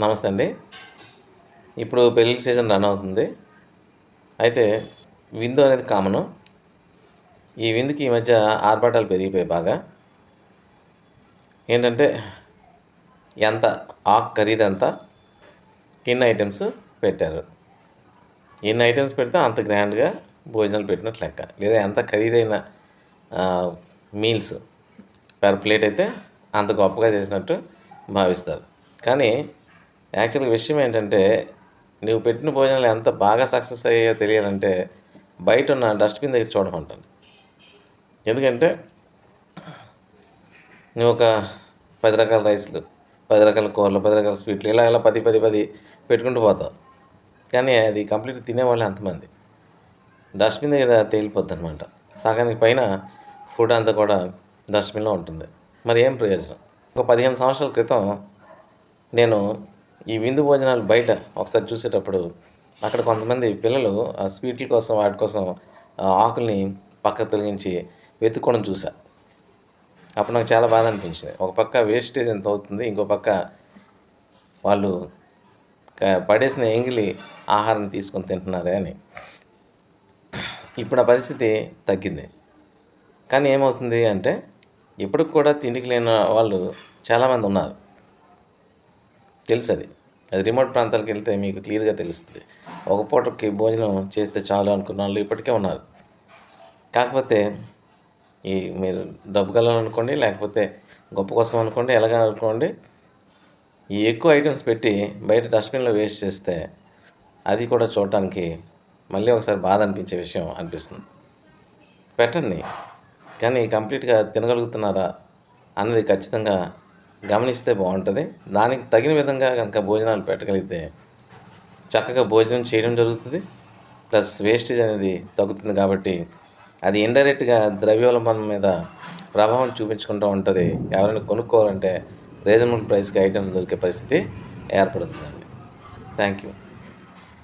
నమస్తే అండి. ఇప్పుడు పెళ్ళిళ్ళ సీజన్ రన్ అవుతుంది. అయితే విందు అనేది కామను. ఈ విందుకి ఈ మధ్య ఆర్భాటాలు పెరిగిపోయాయి బాగా. ఏంటంటే ఎంత ఆక్ ఖరీదు ఎంత ఐటమ్స్ పెట్టారు. ఎన్ని ఐటమ్స్ పెడితే అంత గ్రాండ్గా భోజనాలు పెట్టినట్టు లెక్క. లేదా ఎంత ఖరీదైన మీల్స్ పర్ ప్లేట్ అయితే అంత గొప్పగా చేసినట్టు భావిస్తారు. కానీ యాక్చువల్గా విషయం ఏంటంటే నువ్వు పెట్టిన భోజనాలు ఎంత బాగా సక్సెస్ అయ్యాయో తెలియాలంటే బయట ఉన్న డస్ట్బిన్ దగ్గర చూడమంటాను. ఎందుకంటే నువ్వు ఒక పది రకాల రైస్లు పది రకాల కూరలు పది రకాల స్వీట్లు ఇలా ఇలా పది పది పది పెట్టుకుంటూ పోతావు. కానీ అది కంప్లీట్ తినేవాళ్ళు అంతమంది డస్ట్బిన్ దగ్గర తేలిపోద్ది అనమాట సగానికి పైన ఫుడ్ అంతా కూడా డస్ట్బిన్లో ఉంటుంది. మరి ఏం ప్రయోజనం? ఒక పదిహేను సంవత్సరాల క్రితం నేను ఈ విందు భోజనాలు బయట ఒకసారి చూసేటప్పుడు అక్కడ కొంతమంది పిల్లలు ఆ స్వీట్ల కోసం వాటి కోసం ఆకుల్ని పక్క తొలగించి వెతుక్కోవడం చూసా. అప్పుడు నాకు చాలా బాధ అనిపించింది. ఒక పక్క వేస్టేజ్ ఎంత అవుతుంది ఇంకో పక్క వాళ్ళు పడేసిన ఎంగిలి ఆహారం తీసుకొని తింటున్నారే అని. ఇప్పుడు ఆ పరిస్థితి తగ్గింది. కానీ ఏమవుతుంది అంటే ఇప్పటికి కూడా తిండికి లేని వాళ్ళు చాలామంది ఉన్నారు. తెలుసు అది అది రిమోట్ ప్రాంతాలకు వెళ్తే మీకు క్లియర్గా తెలుస్తుంది. ఒక పూటకి భోజనం చేస్తే చాలు అనుకున్న వాళ్ళు ఇప్పటికే ఉన్నారు. కాకపోతే ఈ మీరు డబ్బు కలాలనుకోండి లేకపోతే గొప్ప కోసం అనుకోండి ఎలాగ అనుకోండి ఈ ఎక్కువ ఐటమ్స్ పెట్టి బయట డస్ట్బిన్లో వేస్ట్ చేస్తే అది కూడా చూడటానికి మళ్ళీ ఒకసారి బాధ అనిపించే విషయం అనిపిస్తుంది. పెట్టండి. కానీ కంప్లీట్గా తినగలుగుతున్నారా అన్నది ఖచ్చితంగా గమనిస్తే బాగుంటుంది. దానికి తగిన విధంగా కనుక భోజనాలు పెట్టగలిగితే చక్కగా భోజనం చేయడం జరుగుతుంది. ప్లస్ వేస్టేజ్ అనేది తగ్గుతుంది కాబట్టి అది ఇండైరెక్ట్గా ద్రవ్యోల్బణం మీద ప్రభావం చూపించుకుంటూ ఉంటుంది. ఎవరైనా కొనుక్కోవాలంటే రీజనబుల్ ప్రైస్కి ఐటమ్స్ దొరికే పరిస్థితి ఏర్పడుతుందండి. Thank you